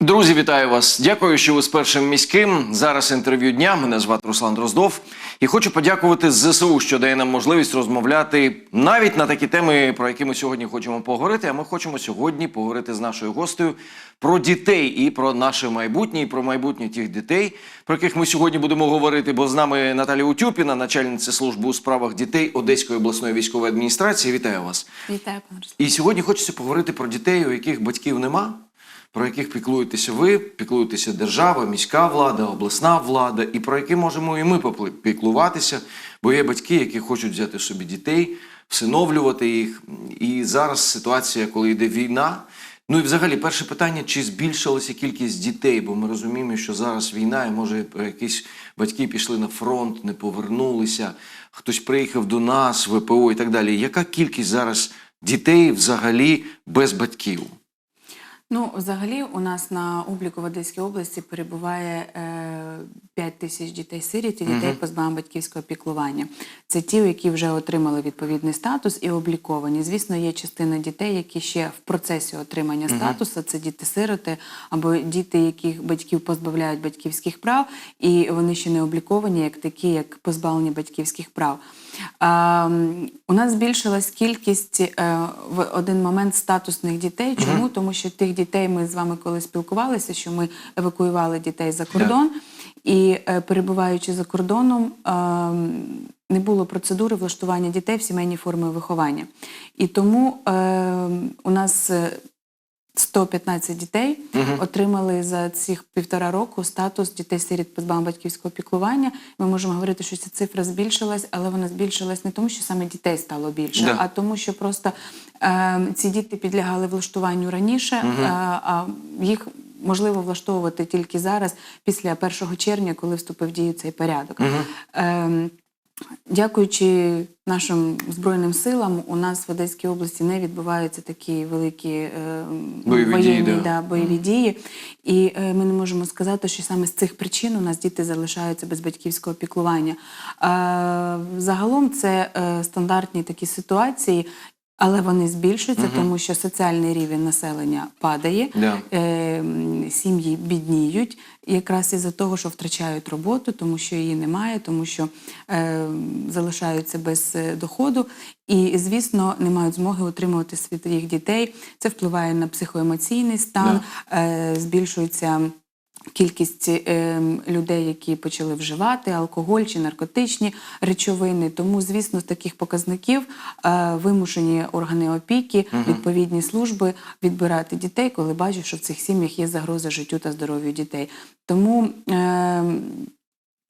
Друзі, вітаю вас. Дякую, що ви з першим міським. Зараз інтерв'ю дня. Мене звати Руслан Дроздов. І хочу подякувати ЗСУ, що дає нам можливість розмовляти навіть на такі теми, про які ми сьогодні хочемо поговорити. А ми хочемо сьогодні поговорити з нашою гостею про дітей і про наше майбутнє, і про майбутнє тих дітей, про яких ми сьогодні будемо говорити. Бо з нами Наталія Утюпіна, начальниця служби у справах дітей Одеської обласної військової адміністрації. Вітаю вас. Вітаю, пане Руслан. І сьогодні хочеться поговорити про дітей, у яких батьків нема, про яких піклуєтеся ви, піклуєтеся держава, міська влада, обласна влада, і про які можемо і ми піклуватися, бо є батьки, які хочуть взяти собі дітей, всиновлювати їх. І зараз ситуація, коли йде війна. Ну і взагалі, перше питання: чи збільшилася кількість дітей? Бо ми розуміємо, що зараз війна, і може якісь батьки пішли на фронт, не повернулися, хтось приїхав до нас, ВПО і так далі. Яка кількість зараз дітей взагалі без батьків? Ну, взагалі, у нас на обліку в Одеській області перебуває е, 5 тисяч дітей-сиріт і дітей позбавлень батьківського піклування. Це ті, які вже отримали відповідний статус і обліковані. Звісно, є частина дітей, які ще в процесі отримання статусу. Це діти-сироти або діти, яких батьків позбавляють батьківських прав, і вони ще не обліковані, як такі, як позбавлені батьківських прав. М, у нас збільшилась кількість е, в один момент статусних дітей. Чому? Тому що тих дітей ми з вами коли спілкувалися, що ми евакуювали дітей за кордон, і е, перебуваючи за кордоном. е, не було процедури влаштування дітей в сімейні форми виховання. І тому е, у нас 115 дітей отримали за цих півтора року статус дітей-сиріт позбавлень батьківського піклування. Ми можемо говорити, що ця цифра збільшилась, але вона збільшилась не тому, що саме дітей стало більше, Да. а тому, що просто е, ці діти підлягали влаштуванню раніше, е, а їх можливо влаштовувати тільки зараз, після 1 червня, коли вступив в дію цей порядок. Е, Дякуючи нашим збройним силам, у нас в Одеській області не відбуваються такі великі е, Бойові воєнні дії, да. да, бойові дії. І е, ми не можемо сказати, що саме з цих причин у нас діти залишаються без батьківського піклування. Е, загалом це е, стандартні такі ситуації. Але вони збільшуються, тому що соціальний рівень населення падає, Да. е, сім'ї бідніють, якраз із-за того, що втрачають роботу, тому що її немає, тому що е, залишаються без е, доходу, і, звісно, не мають змоги утримувати своїх дітей. Це впливає на психоемоційний стан, е, збільшується. Кількість е, людей, які почали вживати алкоголь чи наркотичні речовини. Тому, звісно, з таких показників е, вимушені органи опіки, відповідні служби відбирати дітей, коли бачать, що в цих сім'ях є загроза життю та здоров'ю дітей. Тому е,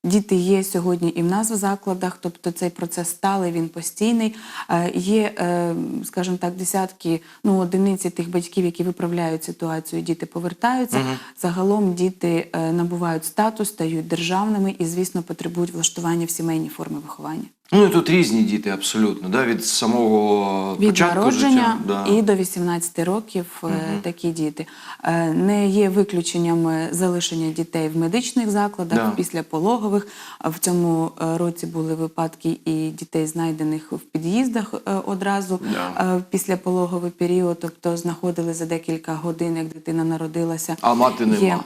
Діти є сьогодні і в нас в закладах, тобто цей процес сталий, він постійний. Е, Є, е, скажімо так, десятки, ну одиниці тих батьків, які виправляють ситуацію, діти повертаються. Загалом діти е, набувають статус, стають державними і, звісно, потребують влаштування в сімейні форми виховання. Ну і тут різні діти абсолютно, да? від самого Від початку народження життя. Да. і до 18 років е, такі діти. Е, Не є виключенням залишення дітей в медичних закладах Да. після пологових. В цьому е, році були випадки і дітей, знайдених в під'їздах одразу Да. після пологовий період, тобто знаходили за декілька годин, як дитина народилася. А мати нема. Є.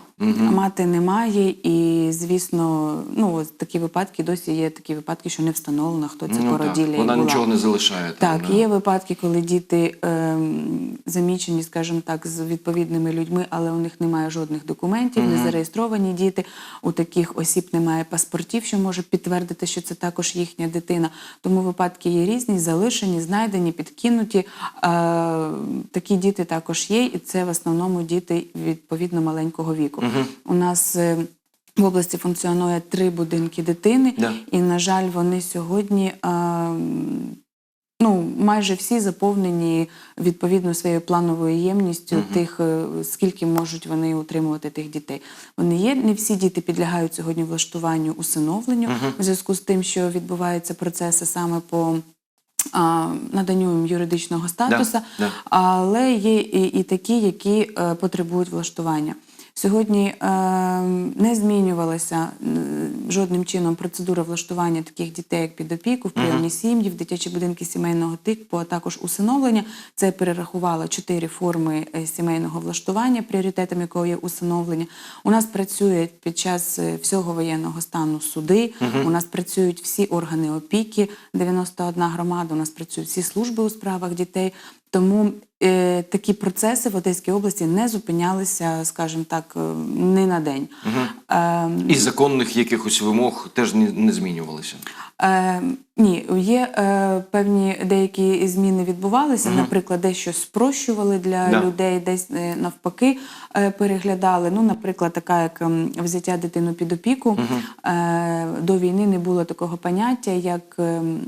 Мати немає, і звісно, ну такі випадки досі є такі випадки, що не встановлено, хто це Ну, породілля. і Вона була. нічого не залишає. там, Так, да. є випадки, коли діти ем, замічені, скажімо так, з відповідними людьми, але у них немає жодних документів, не зареєстровані діти. У таких осіб немає паспортів, що може підтвердити, що це також їхня дитина. Тому випадки є різні, залишені, знайдені, підкинуті. Е, такі діти також є, і це в основному діти відповідно маленького віку. У нас е, в області функціонує три будинки дитини, Да. і, на жаль, вони сьогодні. ем, Ну, майже всі заповнені відповідно своєю плановою ємністю тих, е, скільки можуть вони утримувати тих дітей. Вони є. Не всі діти підлягають сьогодні влаштуванню усиновленню у зв'язку з тим, що відбуваються процеси саме по а, наданню їм юридичного статусу, да. але є і, і такі, які е, потребують влаштування. Сьогодні е, не змінювалася жодним чином процедура влаштування таких дітей, як під опіку, в прийомні сім'ї, в дитячі будинки сімейного типу, а також усиновлення. Це перерахувало чотири форми е, сімейного влаштування, пріоритетом якого є усиновлення. У нас працюють під час е, всього воєнного стану суди. У нас працюють всі органи опіки, 91 громада. У нас працюють всі служби у справах дітей. Тому е, такі процеси в Одеській області не зупинялися, скажімо так, е, не на день. Е, І законних якихось вимог теж не, не змінювалися. Е, ні, є е, певні деякі зміни відбувалися. Наприклад, дещо спрощували для Да. людей, десь е, навпаки е, переглядали. Ну, наприклад, така як ем, взяття дитину під опіку. Е, до війни не було такого поняття, як м,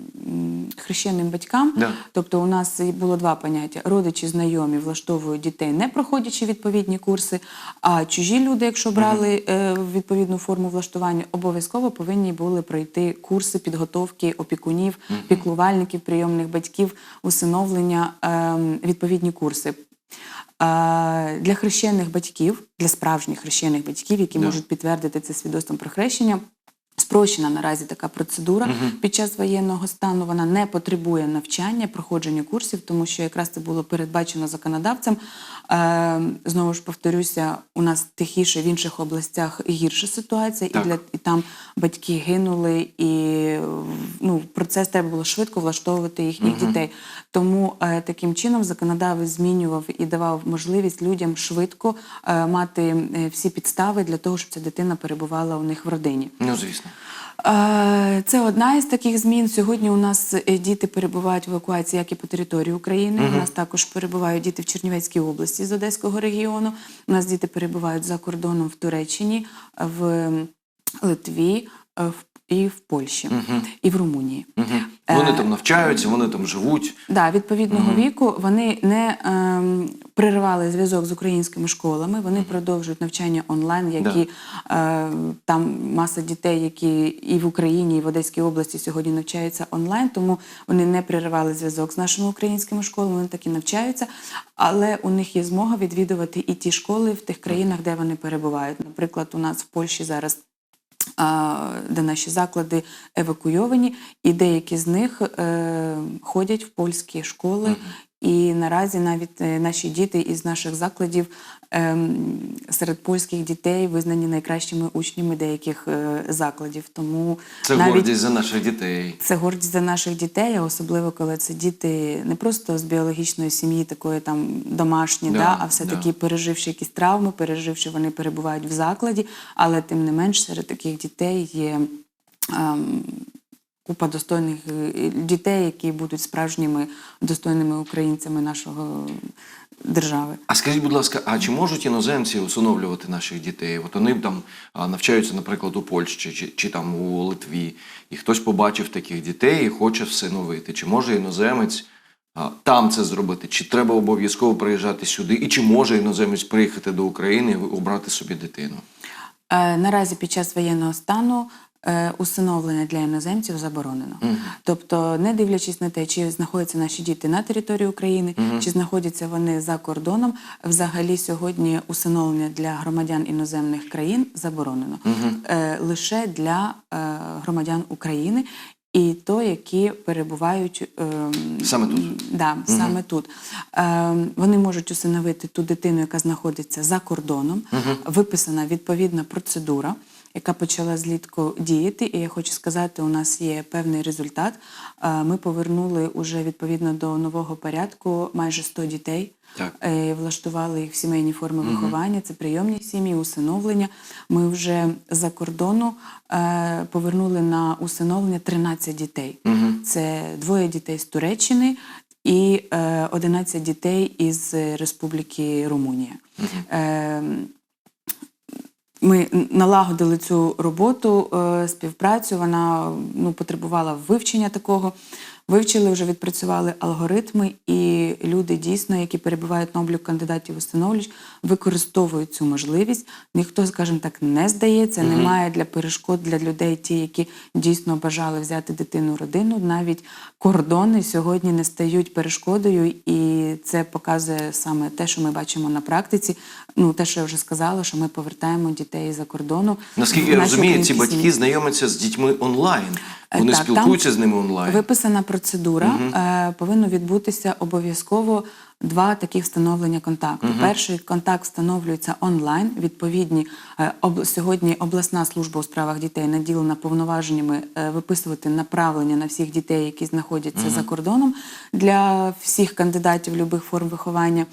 хрещеним батькам. Да. Тобто, у нас було два поняття: родичі знайомі влаштовують дітей, не проходячи відповідні курси. А чужі люди, якщо брали е, відповідну форму влаштування, обов'язково повинні були пройти курси підготовки опікунів, піклувальників, прийомних батьків, усиновлення, ем, відповідні курси. Е, Для хрещених батьків, для справжніх хрещених батьків, які Да. можуть підтвердити це свідоцтвом про хрещення. Спрощена наразі така процедура під час воєнного стану. Вона не потребує навчання, проходження курсів, тому що якраз це було передбачено законодавцем. Е, знову ж повторюся, у нас тихіше в інших областях гірша ситуація, Так. і для і там батьки гинули, і ну, процес треба було швидко влаштовувати їхніх дітей. Тому е, таким чином законодавець змінював і давав можливість людям швидко е, мати всі підстави для того, щоб ця дитина перебувала у них в родині. Ну, звісно. Е, Це одна із таких змін. Сьогодні у нас діти перебувають в евакуації як і по території України. У нас також перебувають діти в Чернівецькій області з Одеського регіону. У нас діти перебувають за кордоном в Туреччині, в Литві в- і в Польщі, і в Румунії. Мгм. Вони там навчаються, вони там живуть. Да, відповідного віку вони не ем, переривали зв'язок з українськими школами. Вони продовжують навчання онлайн, які е, там маса дітей, які і в Україні, і в Одеській області сьогодні навчаються онлайн, тому вони не переривали зв'язок з нашими українськими школами. Вони таки навчаються, але у них є змога відвідувати і ті школи в тих країнах, де вони перебувають. Наприклад, у нас в Польщі зараз де наші заклади евакуйовані, і деякі з них е, ходять в польські школи. І наразі навіть е, наші діти із наших закладів ем, серед польських дітей визнані найкращими учнями деяких е, закладів. Тому Це навіть гордість за наших дітей. це гордість за наших дітей, особливо коли це діти не просто з біологічної сім'ї, такої там домашні, Да, да, а все-таки да. переживши якісь травми, переживши, вони перебувають в закладі, але тим не менш серед таких дітей є. Купа достойних е, дітей, які будуть справжніми достойними українцями нашого держави. А скажіть, будь ласка, а чи можуть іноземці усиновлювати наших дітей? От вони там навчаються, наприклад, у Польщі чи, чи там у Литві, і хтось побачив таких дітей і хоче всиновити. Чи може іноземець там це зробити? Чи треба обов'язково приїжджати сюди? І чи може іноземець приїхати до України і обрати собі дитину? Е, Наразі під час воєнного стану усиновлення для іноземців заборонено. Тобто, не дивлячись на те, чи знаходяться наші діти на території України, чи знаходяться вони за кордоном, взагалі сьогодні усиновлення для громадян іноземних країн заборонено Е, лише для е, громадян України. І то, які перебувають ем, Саме тут? Да, саме тут. Е, вони можуть усиновити ту дитину, яка знаходиться за кордоном. Виписана відповідна процедура, яка почала злітку діяти. І я хочу сказати, у нас є певний результат. Ми повернули уже відповідно до нового порядку майже 100 дітей. Так. Е, Влаштували їх в сімейні форми виховання, це прийомні сім'ї, усиновлення. Ми вже за кордону е, повернули на усиновлення 13 дітей. Це двоє дітей з Туреччини і е, 11 дітей із Республіки Румунія. Е, ми налагодили цю роботу, е, співпрацю. Вона ну, потребувала вивчення такого. Вивчили, вже відпрацювали алгоритми, і люди дійсно, які перебувають на обліку кандидатів установлюють, використовують цю можливість. Ніхто, скажімо так, не здається, немає для перешкод для людей, ті, які дійсно бажали взяти дитину родину. Навіть кордони сьогодні не стають перешкодою, і це показує саме те, що ми бачимо на практиці. Ну, те, що я вже сказала, що ми повертаємо дітей за кордону. Наскільки я розумію, ці батьки знайомляться з дітьми онлайн. Е, Вони так, спілкуються там з ними онлайн. Виписана процедура. Е, повинно відбутися обов'язково два таких встановлення контакту. Перший контакт встановлюється онлайн. Відповідні е, об, сьогодні обласна служба у справах дітей наділена повноваженнями е, виписувати направлення на всіх дітей, які знаходяться за кордоном для всіх кандидатів любих форм виховання.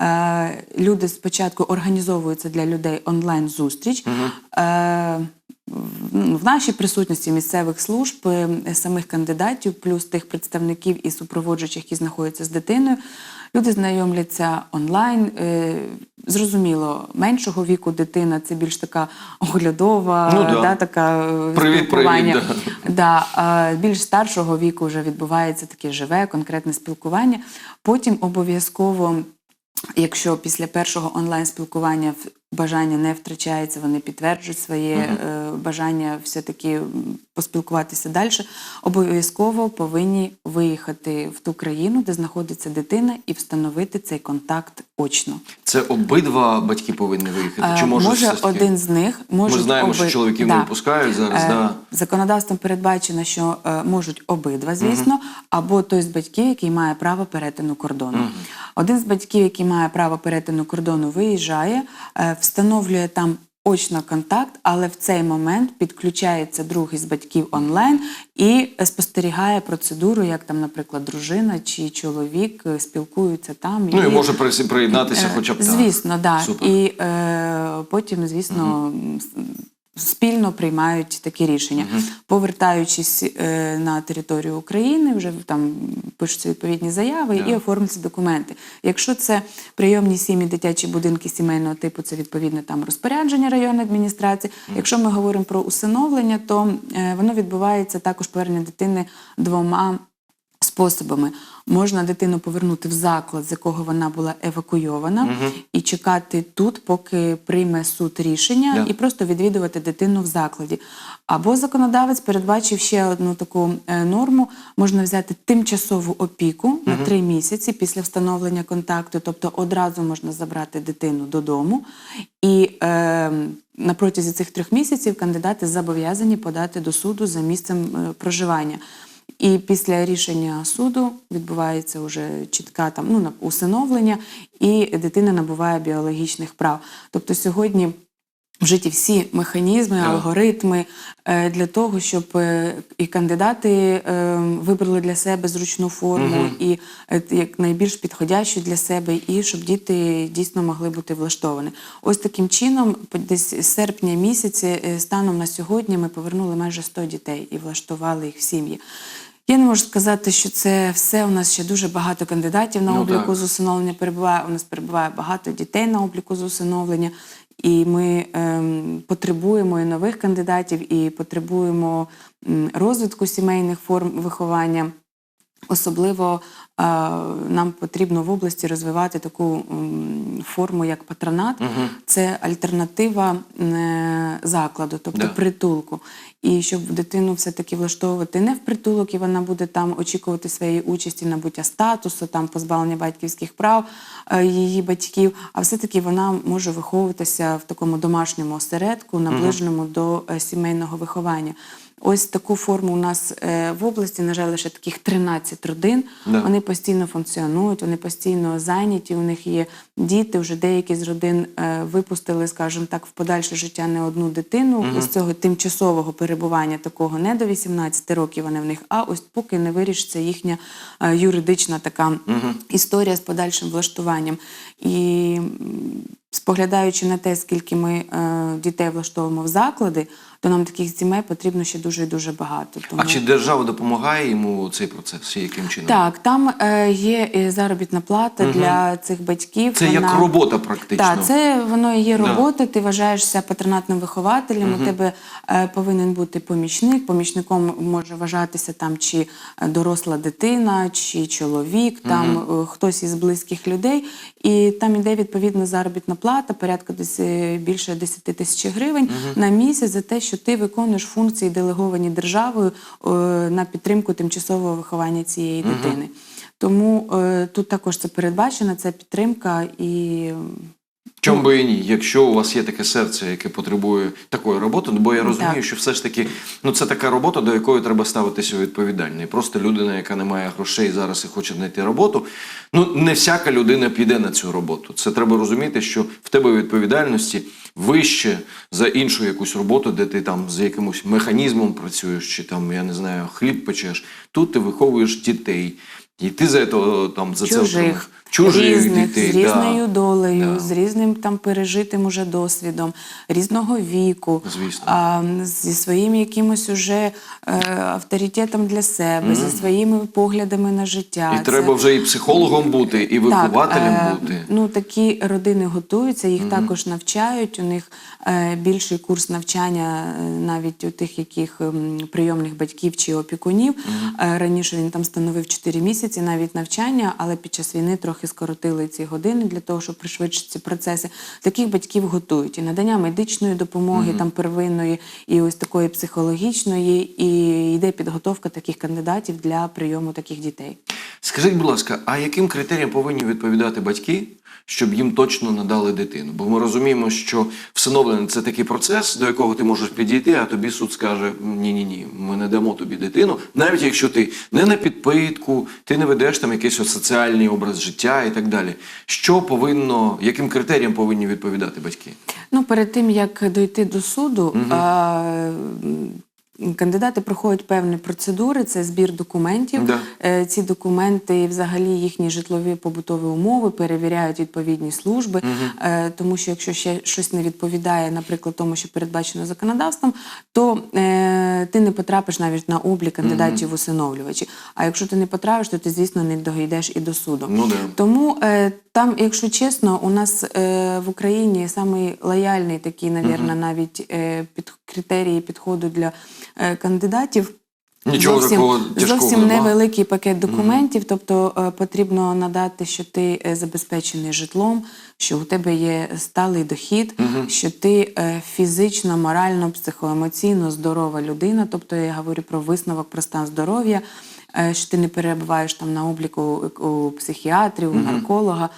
Е, люди спочатку організовуються для людей онлайн зустріч. Е, в в нашій присутності місцевих служб, е, самих кандидатів, плюс тих представників і супроводжуючих, які знаходяться з дитиною. Люди знайомляться онлайн. Зрозуміло, меншого віку дитина це більш така оглядова, Ну да. да, така Привіт, спілкування. привіт, Да, а більш старшого віку вже відбувається таке живе, конкретне спілкування. Потім обов'язково, якщо після першого онлайн-спілкування бажання не втрачається, вони підтверджують своє е, бажання все-таки поспілкуватися далі, обов'язково повинні виїхати в ту країну, де знаходиться дитина, і встановити цей контакт очно. Це обидва батьки повинні виїхати. Чи Е, може, може один з них може Ми знаємо, що чоловіків не випускають зараз. Е, Да. Законодавством передбачено, що е, можуть обидва, звісно, або той з батьків, який має право перетину кордону. Один з батьків, який має право перетину кордону, виїжджає, е, встановлює там. Очно контакт, але в цей момент підключається друг із батьків онлайн і е, спостерігає процедуру, як там, наприклад, дружина чи чоловік е, спілкуються там. Ну і може при- приєднатися Е, хоча б так. Звісно, да. Супер. І е, потім, звісно, с- спільно приймають такі рішення. Повертаючись е, на територію України, вже там пишуться відповідні заяви Да. і оформлюються документи. Якщо це прийомні сім'ї, дитячі будинки сімейного типу, це відповідне там розпорядження районної адміністрації. Якщо ми говоримо про усиновлення, то е, воно відбувається також повернення дитини двома способами. Можна дитину повернути в заклад, з якого вона була евакуйована, і чекати тут, поки прийме суд рішення, Да. і просто відвідувати дитину в закладі. Або законодавець передбачив ще одну таку е, норму: можна взяти тимчасову опіку на три місяці після встановлення контакту, тобто одразу можна забрати дитину додому. І е, на протязі цих трьох місяців кандидати зобов'язані подати до суду за місцем е, проживання. І після рішення суду відбувається вже чітка там ну усиновлення, і дитина набуває біологічних прав. Тобто сьогодні вжиті всі механізми, алгоритми е, для того, щоб е, і кандидати е, вибрали для себе зручну форму, і е, як найбільш підходящу для себе, і щоб діти дійсно могли бути влаштовані. Ось таким чином, десь з серпня місяці, станом на сьогодні, ми повернули майже 100 дітей і влаштували їх в сім'ї. Я не можу сказати, що це все. У нас ще дуже багато кандидатів на Ну, обліку так. з усиновлення перебуває. У нас перебуває багато дітей на обліку з усиновлення, і ми ем, потребуємо і нових кандидатів, і потребуємо ем, розвитку сімейних форм виховання. Особливо е, нам потрібно в області розвивати таку м, форму, як патронат. Це альтернатива е, закладу, тобто Да. притулку. І щоб дитину все-таки влаштовувати не в притулок, і вона буде там очікувати своєї участі, набуття статусу, там позбавлення батьківських прав е, її батьків, а все-таки вона може виховуватися в такому домашньому осередку, наближеному до е, сімейного виховання. Ось таку форму у нас е, в області, на жаль, лише таких 13 родин. Да. Вони постійно функціонують, вони постійно зайняті. У них є діти. Вже деякі з родин е, випустили, скажімо так, в подальше життя не одну дитину з цього тимчасового перебування такого не до 18 років. Вони в них, а ось поки не вирішиться їхня е, юридична така історія з подальшим влаштуванням. І споглядаючи на те, скільки ми е, дітей влаштовуємо в заклади, то нам таких сімей потрібно ще дуже і дуже багато. Тому... А чи держава допомагає йому цей процес? Яким чином? Так, там е, є заробітна плата для цих батьків. Це як робота практично. Так, це воно і є Да. Ти вважаєшся патронатним вихователем. У тебе е, повинен бути помічник. Помічником може вважатися там чи е, доросла дитина, чи чоловік, там е, хтось із близьких людей. І там іде відповідно заробітна плата, порядка десь е, більше 10 тисяч гривень на місяць за те, що ти виконуєш функції, делеговані державою е, на підтримку тимчасового виховання цієї дитини. Тому е, тут також це передбачено, це підтримка і Чому би і ні, якщо у вас є таке серце, яке потребує такої роботи, ну, бо я розумію, Так. що все ж таки ну це така робота, до якої треба ставитися відповідально. І просто людина, яка не має грошей зараз і хоче знайти роботу. Ну не всяка людина піде на цю роботу. Це треба розуміти, що в тебе відповідальності вище за іншу якусь роботу, де ти там з якимось механізмом працюєш, чи там я не знаю, хліб печеш. Тут ти виховуєш дітей. І ти за це там за це отримуєш. Чужих, різних, дітей, з різною да. долею, Да. з різним там пережитим уже досвідом, різного віку, Звісно. а, зі своїм якимось уже е, авторитетом для себе, зі своїми поглядами на життя. І Це- треба вже і психологом бути, і вихователем так, е, бути. Ну такі родини готуються, їх також навчають. У них е, більший курс навчання е, навіть у тих, яких ем, прийомних батьків чи опікунів. Е, раніше він там становив 4 місяці навіть навчання, але під час війни трохи скоротили ці години для того, щоб пришвидшити ці процеси. Таких батьків готують і надання медичної допомоги, там первинної, і ось такої психологічної, і йде підготовка таких кандидатів для прийому таких дітей. Скажіть, будь ласка, а яким критеріям повинні відповідати батьки, щоб їм точно надали дитину? Бо ми розуміємо, що всиновлення це такий процес, до якого ти можеш підійти, а тобі суд скаже: ні, ні, ні, ми не дамо тобі дитину, навіть якщо ти не на підпитку, ти не ведеш там якийсь соціальний образ життя і так далі. Що повинно, яким критеріям повинні відповідати батьки? Ну, перед тим як дойти до суду, а, м, кандидати проходять певні процедури, це збір документів. Да. Е, Ці документи, і взагалі їхні житлові побутові умови перевіряють відповідні служби, Е, тому що якщо ще щось не відповідає, наприклад, тому, що передбачено законодавством, то е, ти не потрапиш навіть на облік кандидатів в усиновлювачі. А якщо ти не потрапиш, то ти, звісно, не дійдеш і до суду. Ну да. Тому е, там, якщо чесно, у нас е, в Україні самий лояльний такий, навірно, навіть е, під критерії підходу для е, кандидатів. Нічого зовсім, такого тяжкого зовсім невеликий пакет документів, тобто е, потрібно надати, що ти е, забезпечений житлом, що у тебе є сталий дохід, що ти фізично, морально, психоемоційно здорова людина. Тобто я говорю про висновок про стан здоров'я, що ти не перебуваєш там на обліку у, психіатрів, у нарколога,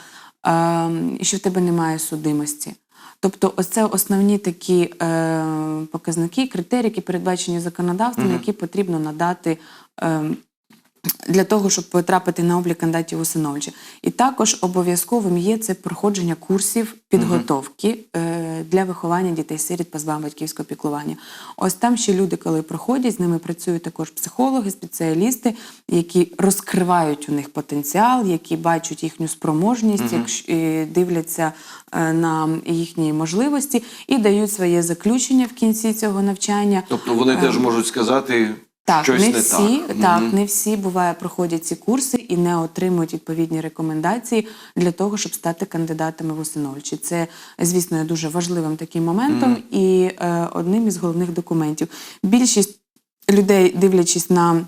і що в тебе немає судимості. Тобто, ось це основні такі е, показники, критерії, які передбачені законодавством, які потрібно надати е, для того, щоб потрапити на облік кандидатів усиновлювача. І також обов'язковим є це проходження курсів підготовки е, для виховання дітей-сиріт позбавлення батьківського піклування. Ось там ще люди, коли проходять, з ними працюють також психологи, спеціалісти, які розкривають у них потенціал, які бачать їхню спроможність, якщо і дивляться е, на їхні можливості і дають своє заключення в кінці цього навчання. Тобто вони теж можуть сказати Так, щось не не всі, так. так, не всі буває проходять ці курси і не отримують відповідні рекомендації для того, щоб стати кандидатами в усиновлювачі. Це, звісно, є дуже важливим таким моментом і е, одним із головних документів. Більшість людей, дивлячись на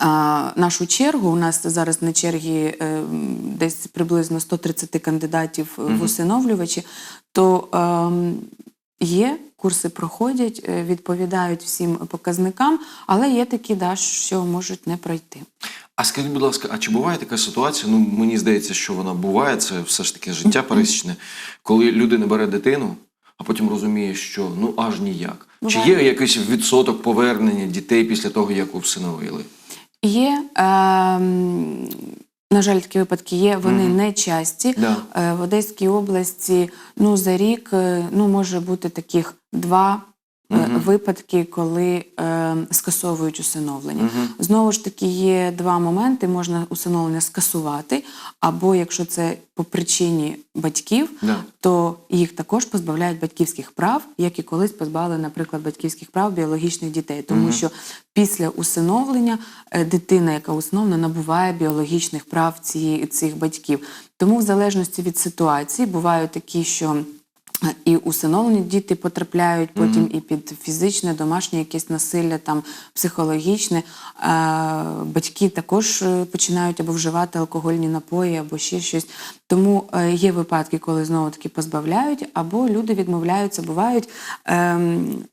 а, нашу чергу, у нас зараз на чергі е, десь приблизно 130 кандидатів в усиновлювачі, то ем, Є, курси проходять, е, відповідають всім показникам, але є такі, да, що можуть не пройти. А скажіть, будь ласка, а чи буває така ситуація? Ну мені здається, що вона буває, це все ж таки життя пересічне, коли людина бере дитину, а потім розуміє, що ну аж ніяк. Буває. Чи є якийсь відсоток повернення дітей після того, як всиновили? Є, ем, на жаль, такі випадки є, вони не часті. Да. Е, В Одеській області ну, за рік е, ну, може бути таких два. е, випадки, коли е, скасовують усиновлення. Знову ж таки, є два моменти: можна усиновлення скасувати, або якщо це по причині батьків, Да. то їх також позбавляють батьківських прав, як і колись позбавили, наприклад, батьківських прав біологічних дітей, тому що після усиновлення е, дитина, яка усиновлена, набуває біологічних прав цієї цих батьків. Тому, в залежності від ситуації, бувають такі, що і усиновлені діти потрапляють потім і під фізичне, домашнє якесь насилля, там психологічне. Е, батьки також е, починають або вживати алкогольні напої, або ще щось. Тому е, є випадки, коли знову таки позбавляють, або люди відмовляються, бувають. ем,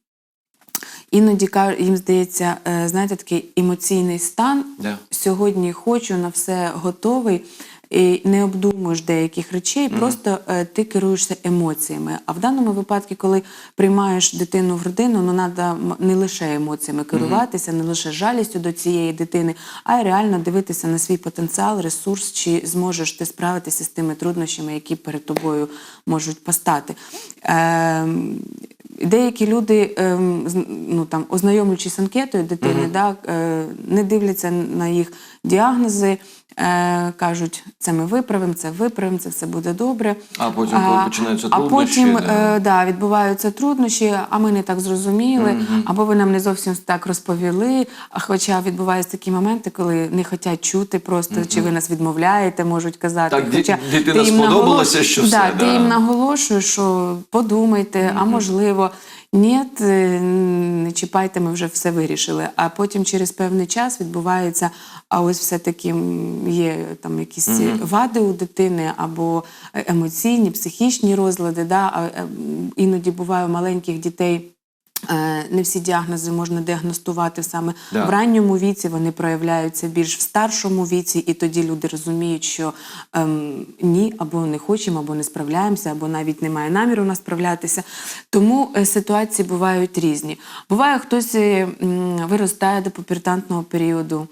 Іноді їм здається, знаєте, такий емоційний стан. Да. Сьогодні хочу на все готовий. І не обдумуєш деяких речей, просто е, ти керуєшся емоціями. А в даному випадку, коли приймаєш дитину в родину, ну треба не лише емоціями керуватися, не лише жалістю до цієї дитини, а й реально дивитися на свій потенціал, ресурс, чи зможеш ти справитися з тими труднощами, які перед тобою можуть постати. Ем, Деякі люди, ем, ну там ознайомлюючись з анкетою дитини, да, е, не дивляться на їх діагнози, е, кажуть, це ми виправимо, це виправимо, це все буде добре. А потім, коли починаються а труднощі, потім да. е, да, відбуваються труднощі, а ми не так зрозуміли, або ви нам не зовсім так розповіли. А хоча відбуваються такі моменти, коли не хочуть чути просто, чи ви нас відмовляєте, можуть казати. Так, ді- Хоча дитина ти їм сподобалася, наголош- що да, все, ти да. їм наголошуєш, що подумайте, а можливо. Ні, не чіпайте, ми вже все вирішили. А потім через певний час відбувається, а ось все-таки є там якісь вади у дитини або е, емоційні, психічні розлади. Да? А, е, іноді буває у маленьких дітей. Е, Не всі діагнози можна діагностувати саме Да. в ранньому віці, вони проявляються більш в старшому віці, і тоді люди розуміють, що ем, ні, або не хочемо, або не справляємося, або навіть немає наміру нас справлятися. Тому е, ситуації бувають різні. Буває, хтось е, виростає до попіртантного періоду.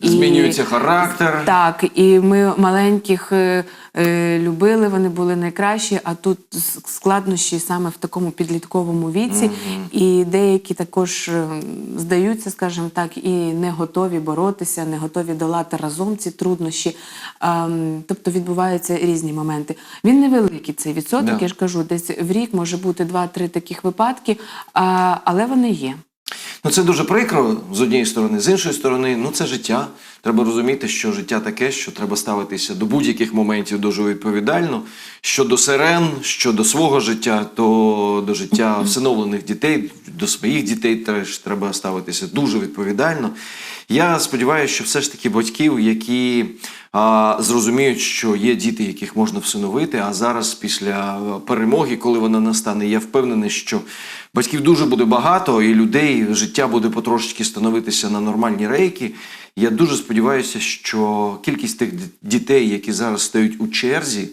І- Змінюється характер. Так, і ми маленьких е, е, любили, вони були найкращі, а тут складнощі саме в такому підлітковому віці. І деякі також е, здаються, скажімо так, і не готові боротися, не готові долати разом ці труднощі. Ем, тобто відбуваються різні моменти. Він невеликий цей відсоток, Да. я ж кажу, десь в рік може бути два-три таких випадки, а, але вони є. Ну це дуже прикро з однієї сторони, з іншої сторони, ну це життя. Треба розуміти, що життя таке, що треба ставитися до будь-яких моментів дуже відповідально. Що до сирен, що до свого життя, то до життя всиновлених дітей, до своїх дітей теж треба ставитися дуже відповідально. Я сподіваюся, що все ж таки батьків, які а, зрозуміють, що є діти, яких можна всиновити. А зараз, після перемоги, коли вона настане, я впевнений, що батьків дуже буде багато, і людей життя буде потрошечки становитися на нормальні рейки. Я дуже сподіваюся, що кількість тих дітей, які зараз стають у черзі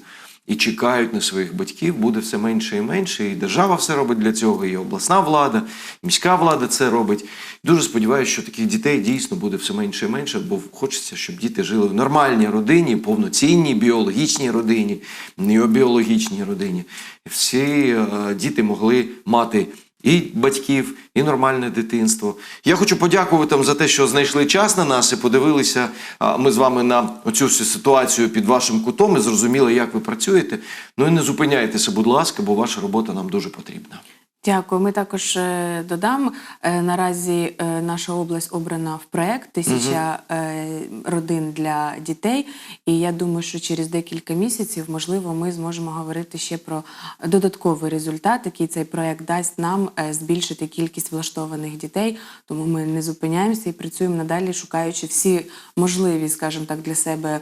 і чекають на своїх батьків, буде все менше і менше. І держава все робить для цього, і обласна влада, і міська влада це робить. Дуже сподіваюся, що таких дітей дійсно буде все менше і менше, бо хочеться, щоб діти жили в нормальній родині, повноцінній біологічній родині, необіологічній родині. Всі е, діти могли мати. І батьків, і нормальне дитинство. Я хочу подякувати вам за те, що знайшли час на нас і подивилися. Ми з вами на оцю ситуацію під вашим кутом і зрозуміли, як ви працюєте. Ну і не зупиняйтеся, будь ласка, бо ваша робота нам дуже потрібна. Дякую. Ми також е, додам. е, Наразі е, наша область обрана в проект Тисяча е, родин для дітей. І я думаю, що через декілька місяців, можливо, ми зможемо говорити ще про додатковий результат, який цей проект дасть нам збільшити кількість влаштованих дітей. Тому ми не зупиняємося і працюємо надалі, шукаючи всі можливі, скажімо так, для себе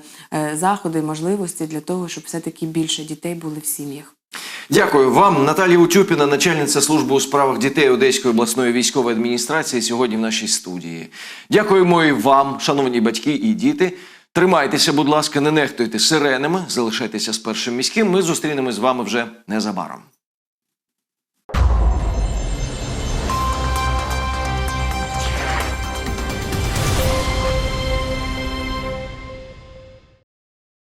заходи, можливості для того, щоб все-таки більше дітей були в сім'ях. Дякую вам, Наталія Утюпіна, начальниця служби у справах дітей Одеської обласної військової адміністрації, сьогодні в нашій студії. Дякуємо і вам, шановні батьки і діти. Тримайтеся, будь ласка, не нехтуйте сиренами, залишайтеся з першим міським. Ми зустрінемось з вами вже незабаром.